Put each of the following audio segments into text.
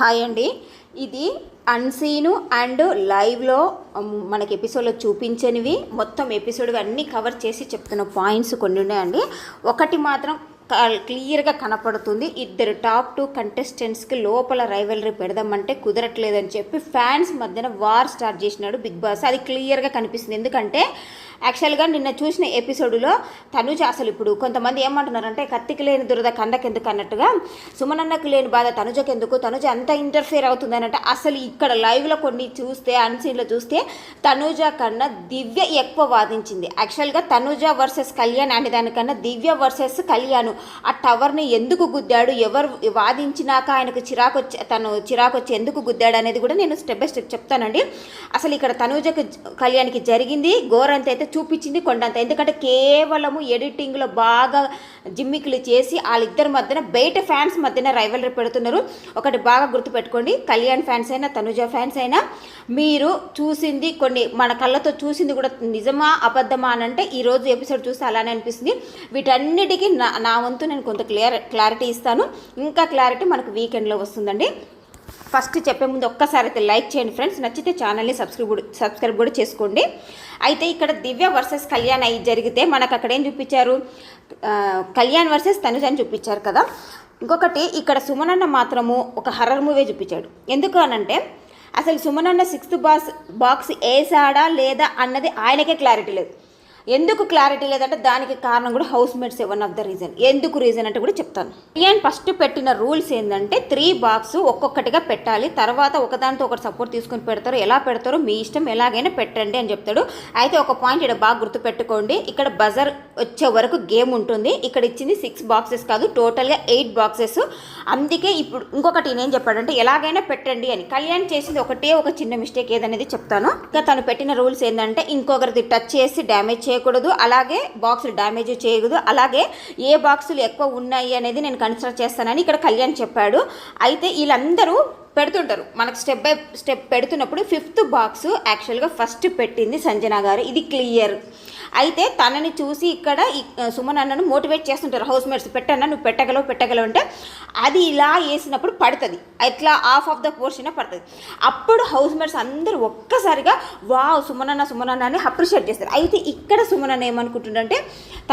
Hi అండి. ఇది అన్సీను and లైవ్లో మనకి ఎపిసోడ్లో చూపించనివి. మొత్తం ఎపిసోడ్ అన్నీ కవర్ చేసి చెప్తున్న పాయింట్స్ కొన్ని ఉన్నాయండి ఒకటి మాత్రం క్లియర్గా కనపడుతుంది. ఇద్దరు టాప్ టూ కంటెస్టెంట్స్కి లోపల రైవలరీ పెడదామంటే కుదరట్లేదని చెప్పి ఫ్యాన్స్ మధ్యన వార్ స్టార్ట్ చేసినాడు బిగ్ బాస్. అది క్లియర్గా కనిపిస్తుంది. ఎందుకంటే యాక్చువల్గా నిన్న చూసిన ఎపిసోడ్లో తనుజ అసలు ఇప్పుడు కొంతమంది ఏమంటున్నారంటే కత్తికి లేని దురద కందకెందుకు అన్నట్టుగా సుమనన్నకు లేని బాధ తనుజకెందుకు తనుజ అంత ఇంటర్ఫియర్ అవుతుంది అంటే అసలు ఇక్కడ లైవ్లో కొన్ని చూస్తే అన్సీన్లో చూస్తే తనుజ కన్నా దివ్య ఎక్కువ వాదించింది. యాక్చువల్గా తనుజ వర్సెస్ కళ్యాణ్ అనే దానికన్నా దివ్య వర్సెస్ కళ్యాణ్. ఆ టవర్ని ఎందుకు గుద్దాడు ఎవరు వాదించినాక ఆయనకు చిరాకు వచ్చి తను చిరాకు వచ్చి ఎందుకు గుద్దాడు అనేది కూడా నేను స్టెప్ బై స్టెప్ చెప్తానండి. అసలు ఇక్కడ తనుజకు కళ్యాణ్కి జరిగింది ఘోరంత అయితే చూపించింది కొండంత. ఎందుకంటే కేవలము ఎడిటింగ్లో బాగా జిమ్మికులు చేసి వాళ్ళిద్దరి మధ్యన బయట ఫ్యాన్స్ మధ్యన రైవలరీ పెడుతున్నారు. ఒకటి బాగా గుర్తుపెట్టుకోండి కళ్యాణ్ ఫ్యాన్స్ అయినా తనుజ ఫ్యాన్స్ అయినా మీరు చూసింది కొన్ని మన కళ్ళతో చూసింది కూడా నిజమా అబద్ధమా అని అంటే ఈరోజు ఎపిసోడ్ చూస్తే అలానే అనిపిస్తుంది. వీటన్నిటికీ నా నా మంత్ నేను కొంత క్లియర్ క్లారిటీ ఇస్తాను. ఇంకా క్లారిటీ మనకు వీకెండ్లో వస్తుందండి. ఫస్ట్ చెప్పే ముందు ఒక్కసారి అయితే లైక్ చేయండి ఫ్రెండ్స్. నచ్చితే ఛానల్ని సబ్స్క్రైబ్ సబ్స్క్రైబ్ కూడా చేసుకోండి. అయితే ఇక్కడ దివ్య వర్సెస్ కళ్యాణ్ అయి జరిగితే మనకు అక్కడ ఏం చూపించారు? కళ్యాణ్ వర్సెస్ తనుజ అని చూపించారు కదా. ఇంకొకటి ఇక్కడ సుమనన్న మాత్రము ఒక హర్రర్ మూవీ చూపించాడు. ఎందుకు అనంటే అసలు సుమనన్న సిక్స్త్ బాక్స్ బాక్స్ వేసాడా లేదా అన్నది ఆయనకే క్లారిటీ లేదు. ఎందుకు క్లారిటీ లేదంటే దానికి కారణం కూడా housemates one of the reason ఎందుకు రీజన్ అంటే కూడా చెప్తాను. నేను ఫస్ట్ పెట్టిన రూల్స్ ఏంటంటే త్రీ బాక్స్ ఒక్కొక్కటిగా పెట్టాలి. తర్వాత ఒకదానితో ఒకటి సపోర్ట్ తీసుకొని పెడతారు. ఎలా పెడతారో మీ ఇష్టం ఎలాగైనా పెట్టండి అని చెప్తాడు. అయితే ఒక పాయింట్ ఇక్కడ బాగా గుర్తుపెట్టుకోండి ఇక్కడ బజర్ వచ్చే వరకు గేమ్ ఉంటుంది. ఇక్కడ ఇచ్చింది సిక్స్ బాక్సెస్ కాదు టోటల్గా ఎయిట్ బాక్సెస్ అందుకే ఇప్పుడు ఇంకొకటి నేను చెప్పాడంటే ఎలాగైనా పెట్టండి అని. కళ్యాణ్ చేసింది ఒకటే ఒక చిన్న మిస్టేక్ ఏదనేది చెప్తాను. ఇంకా తను పెట్టిన రూల్స్ ఏంటంటే ఇంకొకరిది టచ్ చేసి డ్యామేజ్ చేయకూడదు. అలాగే బాక్సులు డ్యామేజ్ చేయకూడదు. అలాగే ఏ బాక్సులు ఎక్కువ ఉన్నాయి అనేది నేను కన్సిడర్ చేస్తానని ఇక్కడ కళ్యాణ్ చెప్పాడు. అయితే వీళ్ళందరూ పెడుతుంటారు. మనకు స్టెప్ బై స్టెప్ పెడుతున్నప్పుడు ఫిఫ్త్ బాక్స్ యాక్చువల్గా ఫస్ట్ పెట్టింది సంజన గారు. ఇది క్లియర్. అయితే తనని చూసి ఇక్కడ సుమన్ అన్నను మోటివేట్ చేస్తుంటారు. హౌస్ మేట్స్ పెట్టన్నా నువ్వు పెట్టగలవు పెట్టగలవు అంటే అది ఇలా వేసినప్పుడు పడుతుంది. అట్లా హాఫ్ ఆఫ్ ద పోర్షన్ పడుతుంది. అప్పుడు హౌస్ మేట్స్ అందరూ ఒక్కసారిగా వావ్ సుమనన్న సుమనన్న అని అప్రిషియేట్ చేస్తారు. అయితే ఇక్కడ సుమనన్న ఏమనుకుంటుండంటే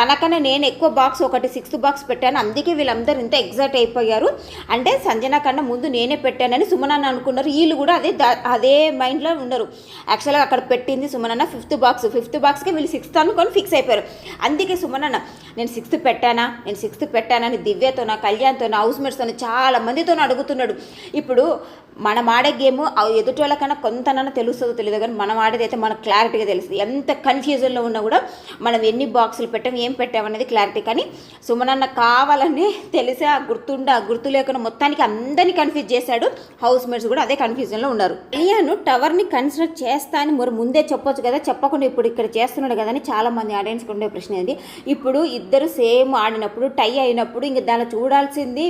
తనకన్నా నేను ఎక్కువ బాక్స్ ఒకటి సిక్స్త్ బాక్స్ పెట్టాను. అందుకే వీళ్ళందరూ ఇంత ఎగ్జైట్ అయిపోయారు. అంటే సంజన కన్నా ముందు నేనే పెట్టానని సుమనన్న అనుకున్నారు. వీళ్ళు కూడా అదే దా- అదే మైండ్లో ఉన్నారు. యాక్చువల్గా అక్కడ పెట్టింది సుమనన్న ఫిఫ్త్ బాక్స్ ఫిఫ్త్ బాక్స్కి వీళ్ళు సిక్స్త్ అనుకొని ఫిక్స్ అయిపోయారు. అందుకే సుమనన్న నేను సిక్స్త్ పెట్టానా? నేను సిక్స్త్ పెట్టానని దివ్యతో నా కళ్యాణ్తో నా హౌస్ మేట్స్తో చాలా మందితో అడుగుతున్నాడు. ఇప్పుడు మనం ఆడే గేమ్ ఎదుటి వాళ్ళకన్నా కొంతనన్నా తెలుస్తుందో తెలియదు కానీ మనం ఆడేది అయితే మనకు క్లారిటీగా తెలుస్తుంది. ఎంత కన్ఫ్యూజన్లో ఉన్నా కూడా మనం ఎన్ని బాక్సులు పెట్టాం ఏం పెట్టామనేది క్లారిటీ కానీ సుమనన్న కావాలని తెలిసా గుర్తుండా గుర్తు లేకుండా మొత్తానికి అందరినీ కన్ఫ్యూజ్ చేశాడు. హౌస్ మేట్స్ కూడా అదే కన్ఫ్యూజన్లో ఉన్నారు. అలియాను టవర్ని కన్స్ట్రక్ట్ చేస్తా అని మరి ముందే చెప్పొచ్చు కదా చెప్పకుండా ఇప్పుడు ఇక్కడ చేస్తున్నాడు కదా అని చాలా మంది ఆడియన్స్కి ఉండే ప్రశ్న ఇది. ఇప్పుడు ఇద్దరు సేమ్ ఆడినప్పుడు టై అయినప్పుడు ఇంక దాన్ని చూడాల్సింది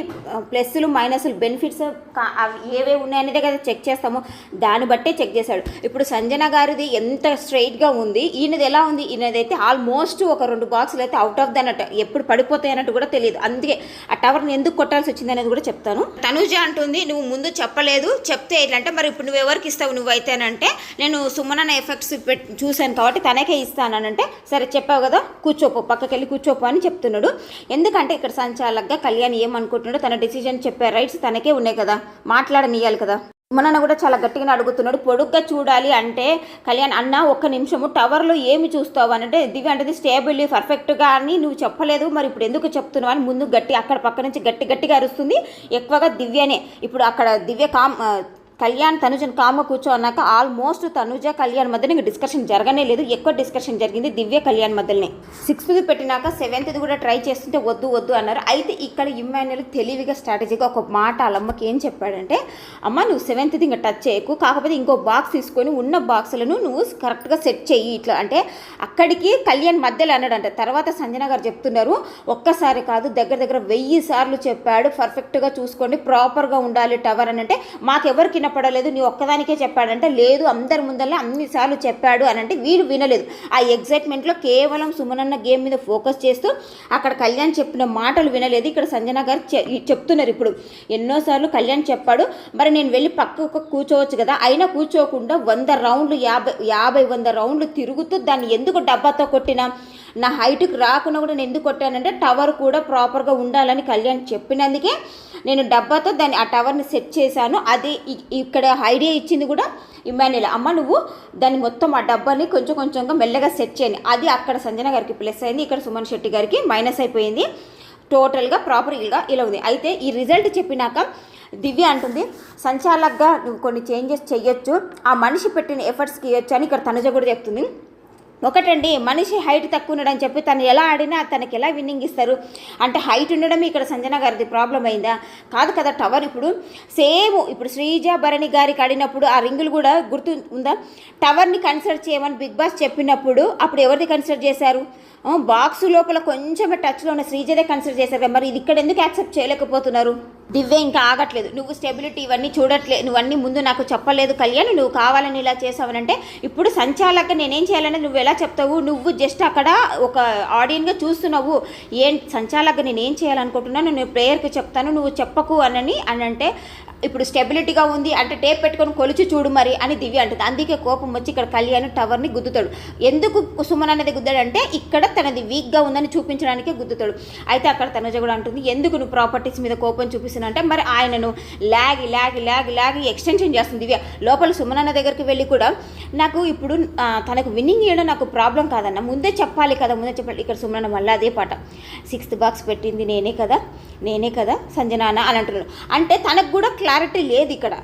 ప్లస్లు మైనస్లు బెనిఫిట్స్ ఏవే ఉన్నాయనేదే కదా చెక్ చేస్తాము. దాన్ని బట్టే చెక్ చేశాడు. ఇప్పుడు సంజన గారిది ఎంత స్ట్రైట్గా ఉంది ఈయనది ఎలా ఉంది? ఈయనది అయితే ఆల్మోస్ట్ ఒక రెండు బాక్స్ బాక్సులు అయితే అవుట్ ఆఫ్ ది అన్నట్టు ఎప్పుడు పడిపోతాయి అన్నట్టు కూడా తెలియదు. అందుకే ఆ టవర్ని ఎందుకు కొట్టాల్సి వచ్చింది అనేది కూడా చెప్తాను. తనుజ అంటుంది నువ్వు ముందు చెప్పలేదు. చెప్తే ఎట్లంటే మరి ఇప్పుడు నువ్వు ఎవరికి ఇస్తావు నువ్వు అయితేనంటే నేను సుమనన్న ఎఫెక్ట్స్ చూశాను కాబట్టి తనకే ఇస్తానంటే సరే చెప్పావు కదా కూర్చోపో పక్కకెళ్ళి కూర్చోపో అని చెప్తున్నాడు. ఎందుకంటే ఇక్కడ సంచాలకగా కళ్యాణ్ ఏమనుకుంటున్నాడో తన డిసిజన్ చెప్పే రైట్స్ తనకే ఉన్నాయి కదా. మాట్లాడనియాలి కదా. ఉమ్మనన్న కూడా చాలా గట్టిగా అడుగుతున్నాడు పొడుగ్గా చూడాలి అంటే కళ్యాణ్ అన్న ఒక్క నిమిషము టవర్లో ఏమి చూస్తావు? అని అంటే దివ్య అంటే స్టేబుల్ పర్ఫెక్ట్గా అని నువ్వు చెప్పలేదు మరి ఇప్పుడు ఎందుకు చెప్తున్నావు? అని ముందు గట్టి అక్కడ పక్క నుంచి గట్టి గట్టిగా అరుస్తుంది. ఎక్కువగా దివ్యనే. ఇప్పుడు అక్కడ దివ్య కామ్ కళ్యాణ్ తనుజను కామ కూర్చో అన్నాక ఆల్మోస్ట్ తనుజ కళ్యాణ్ మధ్యన ఇంకా డిస్కషన్ జరగనే లేదు. ఎక్కువ డిస్కషన్ జరిగింది దివ్య కళ్యాణ్ మధ్యలోనే. సిక్స్త్ది పెట్టినాక సెవెంత్ది కూడా ట్రై చేస్తుంటే వద్దు వద్దు అన్నారు. అయితే ఇక్కడ ఇమ్మాన్యుల్ తెలివిగా స్ట్రాటజీగా ఒక మాట వాళ్ళమ్మకి ఏం చెప్పాడంటే అమ్మ నువ్వు సెవెంత్ది ఇంకా టచ్ చేయకు. కాకపోతే ఇంకో బాక్స్ తీసుకొని ఉన్న బాక్సులను నువ్వు కరెక్ట్గా సెట్ చెయ్యి ఇట్లా అంటే అక్కడికి కళ్యాణ్ మధ్యలో అన్నాడంట. తర్వాత సంజన గారు చెప్తున్నారు ఒక్కసారి కాదు దగ్గర దగ్గర వెయ్యి సార్లు చెప్పాడు. పర్ఫెక్ట్గా చూసుకోండి ప్రాపర్గా ఉండాలి టవర్ అని అంటే మాకెవరికి వినపడలేదు నీ ఒక్కదానికే చెప్పాడంటే లేదు అందరి ముందల్లా అన్నిసార్లు చెప్పాడు అని అంటే వీడు వినలేదు. ఆ ఎగ్జైట్మెంట్లో కేవలం సుమనన్న గేమ్ మీద ఫోకస్ చేస్తూ అక్కడ కళ్యాణ్ చెప్పిన మాటలు వినలేదు. ఇక్కడ సంజన గారు చెప్తున్నారు ఇప్పుడు. ఎన్నోసార్లు కళ్యాణ్ చెప్పాడు మరి నేను వెళ్ళి పక్కకు కూర్చోవచ్చు కదా? అయినా కూర్చోకుండా వంద రౌండ్లు యాభై యాభై వంద రౌండ్లు తిరుగుతూ దాన్ని ఎందుకు డబ్బాతో కొట్టినా? నా హైట్కి రాకుండా కూడా నేను ఎందుకు కొట్టానంటే టవర్ కూడా ప్రాపర్గా ఉండాలని కళ్యాణ్ చెప్పినందుకే నేను డబ్బాతో దాన్ని ఆ టవర్ని సెట్ చేశాను. అది ఇక్కడ ఐడియా ఇచ్చింది కూడా ఇమాన్యుల్ అమ్మ నువ్వు దాన్ని మొత్తం ఆ డబ్బాని కొంచెం కొంచెంగా మెల్లగా సెట్ చేయండి. అది అక్కడ సంజన గారికి ప్లస్ అయింది ఇక్కడ సుమన్ శెట్టి గారికి మైనస్ అయిపోయింది. టోటల్గా ప్రాపర్గా ఇలా ఉంది. అయితే ఈ రిజల్ట్ చెప్పినాక దివ్య అంటుంది సంచాలకుగా నువ్వు కొన్ని చేంజెస్ చేయొచ్చు ఆ మనిషి పెట్టిన ఎఫర్ట్స్కి ఇవ్వచ్చు అని ఇక్కడ తనుజ కూడా చెప్తుంది. ఒకటండి మనిషి హైట్ తక్కువ ఉండడం చెప్పి తను ఎలా ఆడినా తనకి ఎలా విన్నింగ్ ఇస్తారు? అంటే హైట్ ఉండడం ఇక్కడ సంజన గారిది ప్రాబ్లం అయిందా? కాదు కదా టవర్ ఇప్పుడు సేమ్ ఇప్పుడు శ్రీజ భరణి గారికి ఆడినప్పుడు ఆ రింగులు కూడా గుర్తు ఉందా? టవర్ని కన్సిడర్ చేయమని బిగ్ బాస్ చెప్పినప్పుడు అప్పుడు ఎవరిది కన్సిడర్ చేశారు? బాక్స్ లోపల కొంచెం టచ్లో ఉన్న శ్రీజదే కన్సిడర్ చేశారు మరి ఇది ఇక్కడ ఎందుకు యాక్సెప్ట్ చేయలేకపోతున్నారు? దివ్య ఇంకా ఆగట్లేదు. నువ్వు స్టెబిలిటీ ఇవన్నీ చూడట్లేదు నువ్వు అన్నీ ముందు నాకు చెప్పలేదు కళ్యాణ్ నువ్వు కావాలని ఇలా చేసావనంటే ఇప్పుడు సంచాలక నేనేం చేయాలని నువ్వు ఎలా చెప్తావు? నువ్వు జస్ట్ అక్కడ ఒక ఆడియన్గా చూస్తున్నావు. ఏం సంచాలక నేనేం చేయాలనుకుంటున్నాను నేను ప్రేయర్కి చెప్తాను నువ్వు చెప్పకు అనని అని అంటే ఇప్పుడు స్టెబిలిటీగా ఉంది అంటే టేప్ పెట్టుకొని కొలిచి చూడు మరి అని దివ్య అంటుంది. అందుకే కోపం వచ్చి ఇక్కడ కళ్యాణ్ టవర్ని గుద్దుతాడు. ఎందుకు సుమన్ అనేది గుద్దాడంటే ఇక్కడ తనది వీక్గా ఉందని చూపించడానికే గుద్దుతాడు. అయితే అక్కడ తనుజ కూడా అంటుంది ఎందుకు నువ్వు ప్రాపర్టీస్ మీద కోపం చూపిస్తున్నా అంటే మరి ఆయనను లాగి లాగి లాగి లాగి ఎక్స్టెన్షన్ చేస్తుంది. దివ్య లోపల సుమనన్న దగ్గరికి వెళ్ళి కూడా నాకు ఇప్పుడు తనకు విన్నింగ్ చేయడం నాకు ప్రాబ్లం కాదన్న. ముందే చెప్పాలి కదా ముందే చెప్పాలి. ఇక్కడ సుమనన్న మళ్ళీ అదే పాట. సిక్స్త్ బాక్స్ పెట్టింది నేనే కదా నేనే కదా సంజనాన అని అంటున్నాను అంటే తనకు కూడా క్లారిటీ లేదు ఇక్కడ.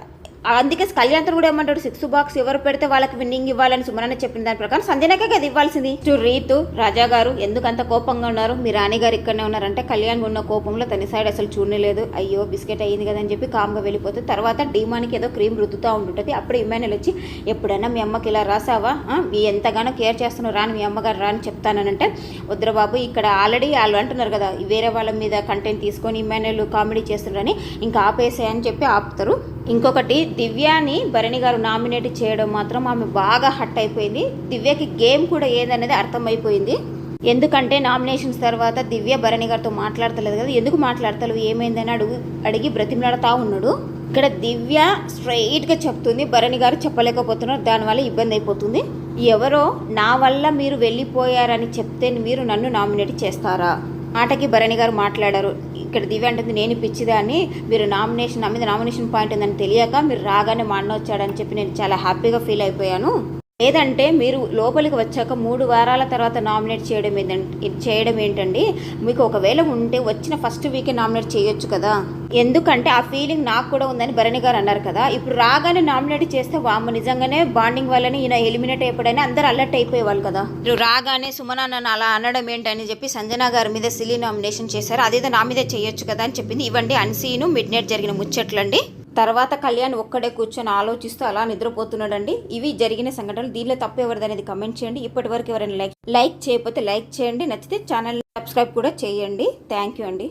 అందుకే కళ్యాణ్ కూడా ఏమంటాడు సిక్స్ బాక్స్ ఎవరు పెడితే వాళ్ళకి విన్నింగ్ ఇవ్వాలని సుమనన్న చెప్పిన దాని ప్రకారం సంధ్యనకే కదా ఇవ్వాల్సింది. ఇటు రీతు రాజా గారు ఎందుకు అంత కోపంగా ఉన్నారు? మీ రాణి గారు ఇక్కడనే ఉన్నారంటే కళ్యాణ్ ఉన్న కోపంలో తన సైడ్ అసలు చూడలేదు. అయ్యో బిస్కెట్ అయ్యింది కదా అని చెప్పి కామ్గా వెళ్ళిపోతే తర్వాత డీమానికి ఏదో క్రీమ్ రుద్దుతూ ఉంటుంటుంది. అప్పుడు ఇమానుయల్ వచ్చి ఎప్పుడైనా మీ అమ్మకి ఇలా రాసావా? మీ ఎంతగానో కేర్ చేస్తున్నావు రాని మీ అమ్మగారు రాని చెప్తానంటే వద్దురా బాబు ఇక్కడ ఆల్రెడీ వాళ్ళు అంటున్నారు కదా వేరే వాళ్ళ మీద కంటెంట్ తీసుకొని ఇమానుయల్ కామెడీ చేస్తున్నారని ఇంకా ఆపేసాయని చెప్పి ఆపుతారు. ఇంకొకటి దివ్యాని భరణి గారు నామినేట్ చేయడం మాత్రం ఆమె బాగా హట్ అయిపోయింది. దివ్యకి గేమ్ కూడా ఏదనేది అర్థమైపోయింది. ఎందుకంటే నామినేషన్స్ తర్వాత దివ్య భరణి గారితో మాట్లాడతలేదు కదా ఎందుకు మాట్లాడతలేవు ఏమైందని అడుగు అడిగి బ్రతిమలాడుతూ ఉన్నాడు. ఇక్కడ దివ్య స్ట్రైట్గా చెప్తుంది భరణి గారు చెప్పలేకపోతున్నారు దానివల్ల ఇబ్బంది అయిపోతుంది. ఎవరో నా వల్ల మీరు వెళ్ళిపోయారని చెప్తే మీరు నన్ను నామినేట్ చేస్తారా? ఆటకి భరణి గారు మాట్లాడారు. ఇక్కడ దివ్య అంటుంది నేను పిచ్చిదాన్ని. మీరు నామినేషన్ నా మీద నామినేషన్ పాయింట్ ఉందని తెలియక మీరు రాగానే మా అన్న వచ్చాడని చెప్పి నేను చాలా హ్యాపీగా ఫీల్ అయిపోయాను. లేదంటే మీరు లోపలికి వచ్చాక మూడు వారాల తర్వాత నామినేట్ చేయడం ఏంటంటే చేయడం ఏంటండి? మీకు ఒకవేళ ఉంటే వచ్చిన ఫస్ట్ వీకే నామినేట్ చేయొచ్చు కదా. ఎందుకంటే ఆ ఫీలింగ్ నాకు కూడా ఉందని భరణి గారు అన్నారు కదా. ఇప్పుడు రాగానే నామినేట్ చేస్తే వాము నిజంగానే బాండింగ్ వల్లనే ఈయన ఎలిమినేట్ అయిపోయాడని అందరూ అలర్ట్ అయిపోయేవాళ్ళు కదా. ఇప్పుడు రాగానే సుమన నన్ను అలా అనడం ఏంటని చెప్పి సంజన గారి మీద సిలీ నామినేషన్ చేశారు. అదేదో నా మీద చేయొచ్చు కదా అని చెప్పింది. ఇవ్వండి అన్సీను మిడ్ నైట్ జరిగిన ముచ్చట్లండి. తర్వాత కళ్యాణ్ ఒక్కడే కూర్చొని ఆలోచిస్తూ అలా నిద్రపోతున్నాడండి. ఇవి జరిగిన సంఘటనలు. దీనిలో తప్పు ఎవరిదనేది కమెంట్ చేయండి. ఇప్పటి వరకు ఎవరైనా లైక్ లైక్ చేయకపోతే లైక్ చేయండి. నచ్చితే ఛానల్ సబ్స్క్రైబ్ కూడా చేయండి. థ్యాంక్ యూ అండి.